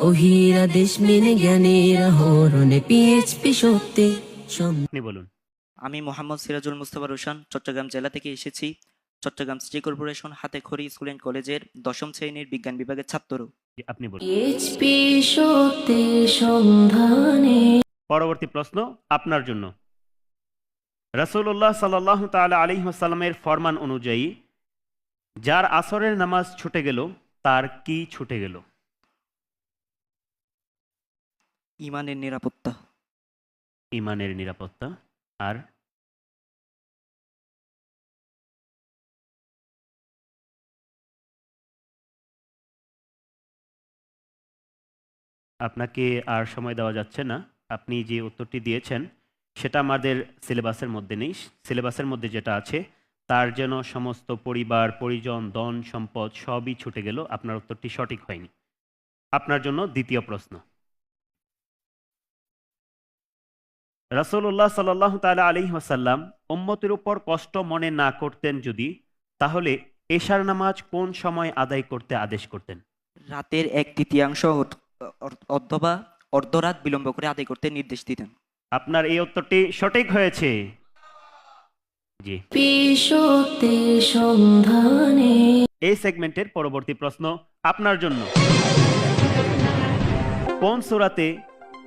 ওহিরা দেশ মেনে জ্ঞানের আহরণে পিএইচপি সত্যি সম- বলুন। আমি মোহাম্মদ সিরাজুল মুস্তফা রোশন চট্টগ্রাম জেলা থেকে এসেছি। Chittagong city corporation Hatekhori school and কলেজের দশম শ্রেণির বিজ্ঞান বিভাগের ছাত্র। আপনি বলুন। পিএইচপি সত্যের সন্ধানে। পরবর্তী প্রশ্ন আপনার জন্য। রাসূলুল্লাহ সাল্লাহ তাআলা আলাইহি ওয়াসাল্লামের ফরমান অনুযায়ী যার আসরের নামাজ ছুটে গেল তার কি ছুটে গেল? ইমানের নিরাপত্তা। ইমানের নিরাপত্তা। আর? আপনাকে আর সময় দেওয়া যাচ্ছে না। আপনি যে উত্তরটি দিয়েছেন, সেটা আমাদের সিলেবাসের মধ্যে নেই। সিলেবাসের মধ্যে যেটা আছে, তার যেন সমস্ত পরিবার, পরিজন, ধন, সম্পদ সবই ছুটে গেল। আপনার উত্তরটি সঠিক হয়নি। আপনার জন্য দ্বিতীয় প্রশ্ন। রাসূলুল্লাহ সাল্লাহ তালা আলী ওয়াসাল্লাম উম্মতের উপর কষ্ট মনে না করতেন যদি তাহলে এশার নামাজ কোন সময় আদায় করতে আদেশ করতেন? রাতের এক তৃতীয়াংশ অথ- অথবা অর্ধরাত বিলম্ব করে আদায় করতে নির্দেশ দিতেন। আপনার এই উত্তরটি সঠিক হয়েছে। জি। সন্ধানে। এই সেগমেন্টের পরবর্তী প্রশ্ন আপনার জন্য। কোন সুরাতে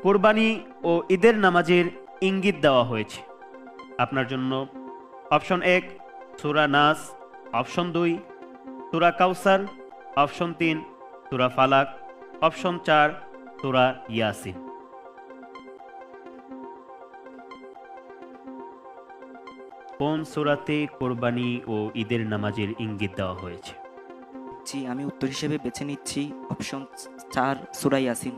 কোরবানি ও ঈদের নামাজের ইঙ্গিত দেওয়া হয়েছে। আপনার জন্য অপশন এক সূরা নাস অপশন দুই সূরা কাউসার অপশন তিন সূরা ফালাক অপশন চার সূরা ইয়াসিন। কোন সূরাতে কোরবানি ও ঈদের নামাজের ইঙ্গিত দেওয়া হয়েছে? জি আমি উত্তর হিসেবে বেছে নিচ্ছি অপশন চার সুরাই ইয়াসিন।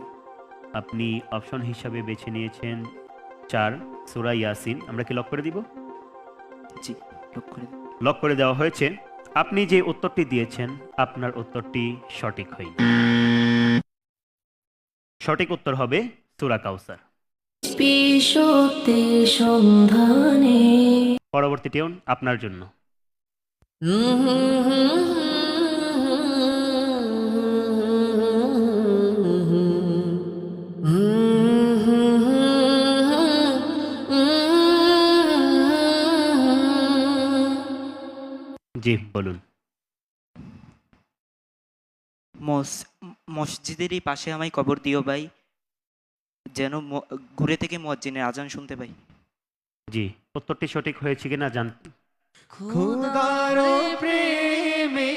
আপনি অপশন হিসাবে বেছে নিয়েছেন চার সুরা ইয়াসিন। আমরা কি লক করে দিব? জি লক্ষ্য করে লক করে দেওয়া হয়েছে। আপনি যে উত্তরটি দিয়েছেন আপনার উত্তরটি সঠিক হয়নি। সঠিক উত্তর হবে সুরা কাউসার। পরবর্তী টিউন আপনার জন্য। জি বলুন। মস- মসজিদেরই পাশে আমায় কবর দিও ভাই। যেন ঘুরে থেকে মজ্জিনের আজান শুনতে পাই। জি উত্তরটি সঠিক হয়েছে কিনা জান খুদার প্রেমে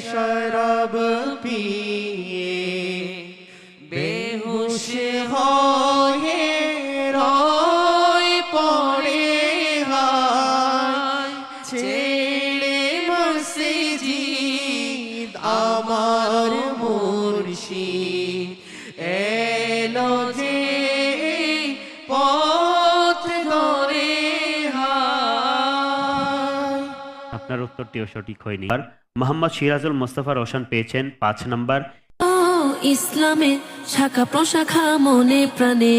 শরাব পিয়ে বেহুশ হয়ে রয় পড়ে হায় মসজিদ আমার মুর্শিদ। এলো যে পথ ধরে আপনার উত্তরটিও সঠিক হয়নি। আর মোহাম্মদ সিরাজুল মোস্তফা রোশন পেয়েছেন পাঁচ নাম্বার। ও ইসলামের শাখা প্রশাখা মনে প্রাণে।